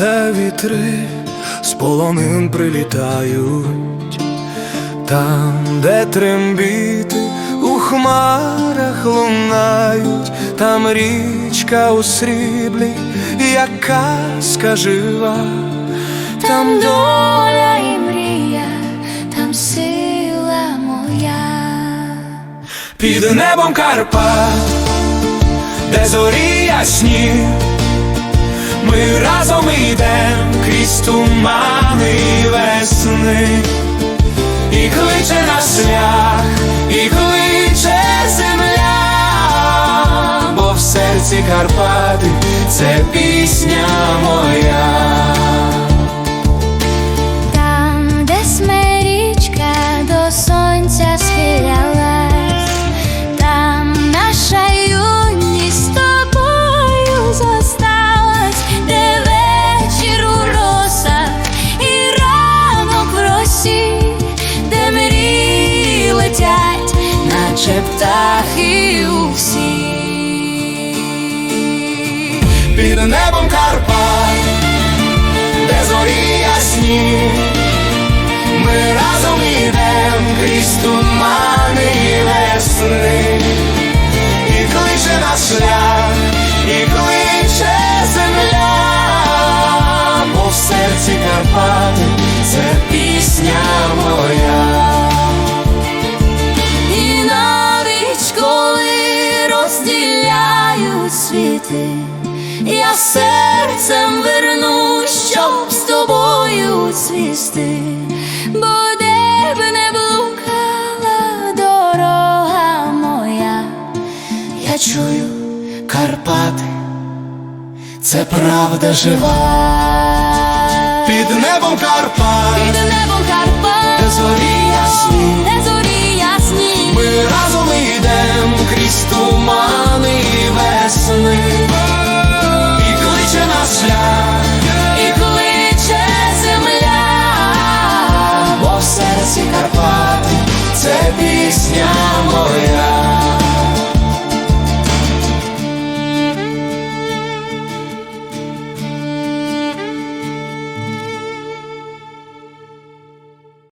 Де вітри з полонин прилітають, там, де трембіти у хмарах лунають, там річка у сріблі, як казка жива, Там доля і мрія, там сила моя. під небом Карпат, де зорі ясні, ми разом йдем крізь тумани весни, і кличе на шлях, і кличе земля, бо в серці Карпати це пісня моя. Птахи усі. під небом Карпат, де зорі ясні, ми разом ідем крізь тумани світи, я серцем вернусь, щоб з тобою цвісти, бо де б не блукала дорога моя, я чую Карпати, це правда жива. Під небом Карпат, під небом